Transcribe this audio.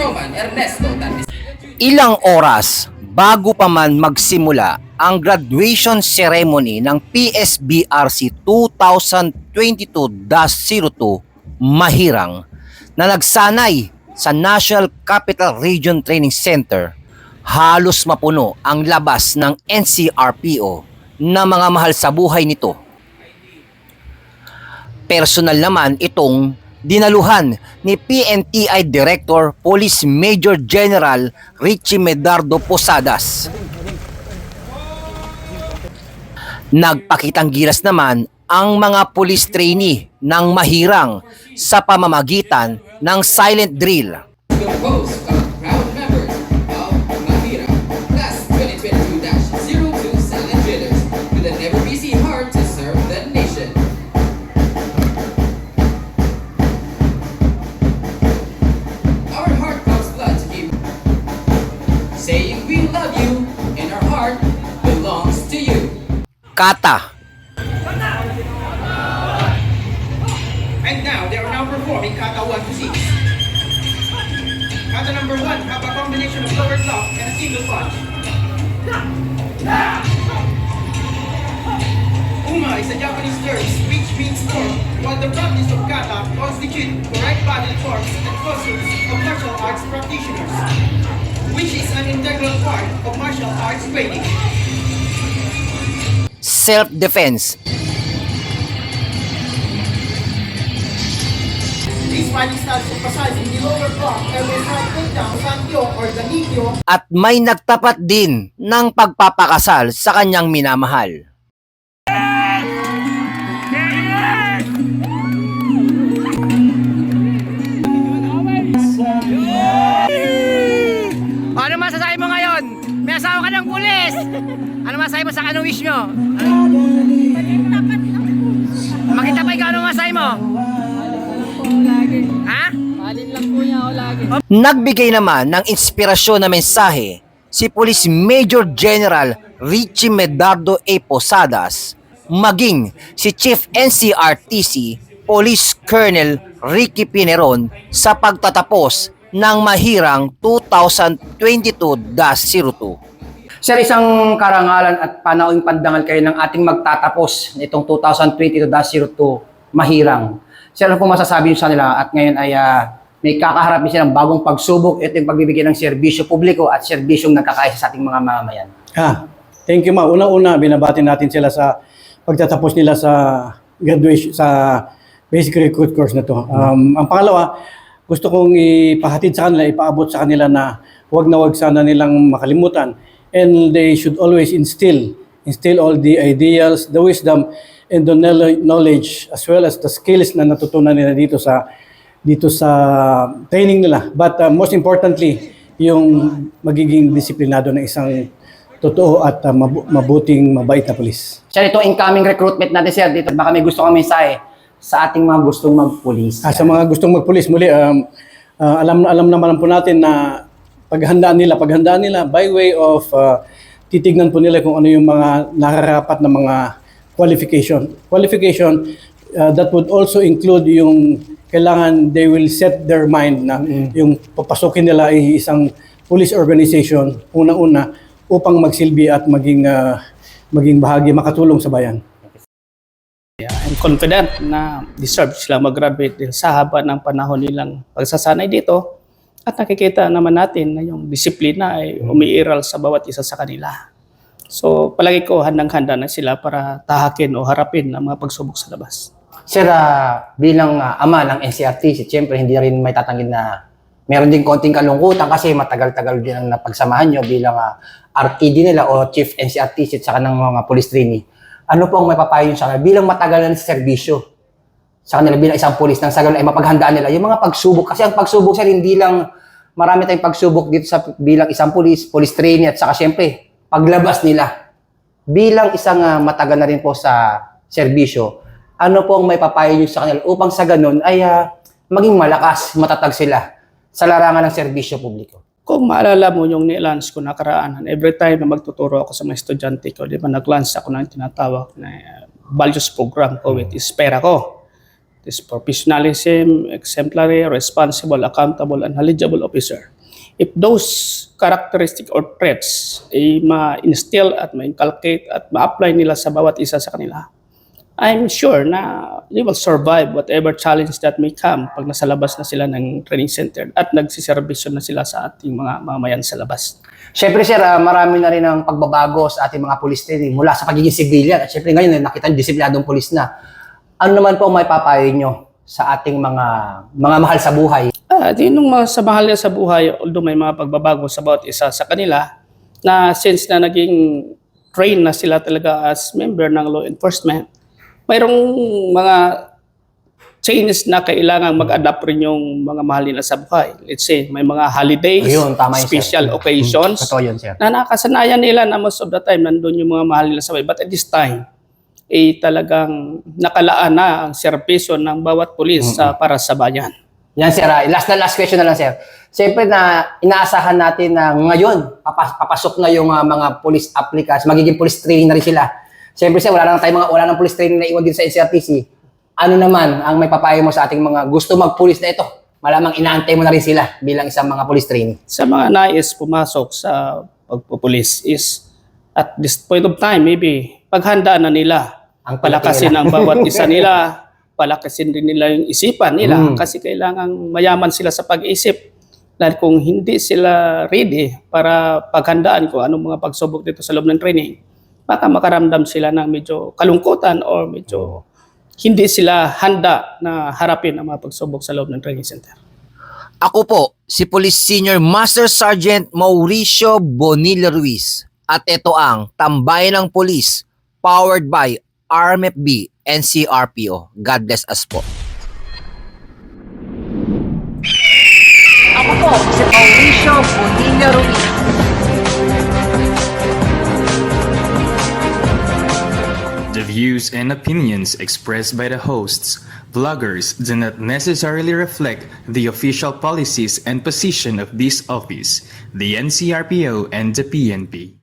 Trovan Ernesto Tarnis. Ilang oras bago pa man magsimula ang graduation ceremony ng PSBRC 2022-02 Mahirang na nagsanay sa National Capital Region Training Center, halos mapuno ang labas ng NCRPO na mga mahal sa buhay nito. Personal naman itong dinaluhan ni PNTI Director Police Major General Richie Medardo Posadas. Nagpakitang gilas naman ang mga police trainee ng mahirang sa pamamagitan ng silent drill. Kata, And now, they are now performing kata 1 to 6. Kata number 1 have a combination of lower clock and a single punch. Uma is a Japanese term which means form, while the practice of kata constitute correct body forms and postures of martial arts practitioners, which is an integral part of martial arts training. Self-defense, at may nagtapat din ng pagpapakasal sa kanyang minamahal. Ano masasabi mo ngayon? May asawa ka ng pulis! Ano masasabi mo sa anong wish nyo? Makita mo? Ha? Nagbigay naman ng inspirasyon na mensahe si Police Major General Richie Medardo A. Posadas maging si Chief NCRTC Police Colonel Ricky Pineron sa pagtatapos ng mahirang 2022-02. Sir, isang karangalan at panauing pandangal kayo ng ating magtatapos nitong 2022-02 mahirang. Sir, ano po masasabi sa nila at ngayon ay ah, may kakaharap din silang bagong pagsubok ito yung pagbibigay ng serbisyo publiko at serbisyong nagkakaisa sa ating mga mamamayan. Ah, thank you ma. Una-una, binabati natin sila sa pagtatapos nila sa graduation, sa basic recruit course na to. Um, ang pangalawa, gusto kong ipahatid sa kanila, ipaabot sa kanila na huwag na huwag sana nilang makalimutan. And they should always instill, instill all the ideals, the wisdom, and the knowle- knowledge as well as the skills na natutunan nila dito sa dito sa training nila. But uh, most importantly, yung magiging disiplinado ng isang totoo at uh, mabu- mabuting, mabait na pulis. Sir, ito incoming recruitment natin sir dito. Baka may gusto kang mensahe sa ating mga gustong magpulis. Ah, sa mga gustong magpulis, muli, um, uh, alam, alam naman po natin na paghandaan nila, paghandaan nila by way of uh, titignan po nila kung ano yung mga nararapat na mga qualification. Qualification, uh, that would also include yung kailangan they will set their mind na yung papasukin nila ay isang police organization, unang-una, upang magsilbi at maging, uh, maging bahagi, makatulong sa bayan. I'm confident na deserve sila mag-graduate dahil sa haba ng panahon nilang pagsasanay dito at nakikita naman natin na yung disiplina ay umiiral sa bawat isa sa kanila. So palagi ko handang-handa na sila para tahakin o harapin ang mga pagsubok sa labas. Sir, ah, bilang ah, ama ng NCRT, siyempre hindi rin may tatanggin na meron din konting kalungkutan kasi matagal-tagal din ang napagsamahan nyo bilang ah, RTD nila o Chief NCRT at saka ng mga police trainee. Ano po ang may papayo sa kanila bilang matagal na sa serbisyo? Sa kanila bilang isang police nang sa ganun ay mapaghandaan nila yung mga pagsubok. Kasi ang pagsubok sir, hindi lang marami tayong pagsubok dito sa bilang isang police, police trainee at saka siyempre paglabas nila bilang isang ah, matagal na rin po sa serbisyo, ano po ang may papayo sa kanila upang sa ganun ay ah, maging malakas, matatag sila sa larangan ng serbisyo publiko? Kung maalala mo yung ni-lunch ko nakaraan, every time na magtuturo ako sa mga estudyante ko, di ba nag-lunch ako ng tinatawag na uh, values program ko with Espera ko. this professionalism, exemplary, responsible, accountable, and knowledgeable officer. If those characteristic or traits ay ma-instill at ma-inculcate at ma-apply nila sa bawat isa sa kanila, I'm sure na they will survive whatever challenge that may come pag nasa labas na sila ng training center at nagsiservisyo na sila sa ating mga mamayan sa labas. Siyempre sir, ah, marami na rin ang pagbabago sa ating mga police training mula sa pagiging civilian. At siyempre ngayon, eh, nakita niyo disiplinadong police na. Ano naman po may papayo nyo sa ating mga mga mahal sa buhay? Di nung mga sa mahal niya sa buhay, although may mga pagbabago sa bawat isa sa kanila, na since na naging train na sila talaga as member ng law enforcement, mayroong mga changes na kailangan mag-adapt rin yung mga mahal nila sa buhay. Let's say, may mga holidays, Ayun, tama yun, sir. special occasions, Totoo yun, sir. na nakasanayan nila na most of the time nandun yung mga mahal nila sa buhay. But at this time, eh talagang nakalaan na ang serbisyo ng bawat pulis sa para sa bayan. Yan sir, ah, last na last question na lang sir. Siyempre na inaasahan natin na ngayon, papas- papasok na yung ah, mga police applicants, magiging police training na rin sila. Siyempre sir, wala na tayong mga, wala nang police training na iwan din sa NCRTC. Ano naman ang may papayo mo sa ating mga gusto mag-police na ito? Malamang inaantay mo na rin sila bilang isang mga police training. sa mga nais pumasok sa pagpupulis is at this point of time, maybe paghandaan na nila. Ang palakasin ang bawat isa nila, palakasin din nila yung isipan nila Mm. kasi kailangan mayaman sila sa pag-isip. Dahil kung hindi sila ready para paghandaan ko anong mga pagsubok dito sa loob ng training, baka makaramdam sila ng medyo kalungkutan or medyo hindi sila handa na harapin ang mga pagsubok sa loob ng training center. Ako po, si Police Senior Master Sergeant Mauricio Bonilla Ruiz. At ito ang Tambayan ng Police, powered by RMFB and CRPO. God bless us po. Ako po, si Mauricio Bonilla Ruiz. The views and opinions expressed by the hosts, bloggers do not necessarily reflect the official policies and position of this office, the NCRPO, and the PNP.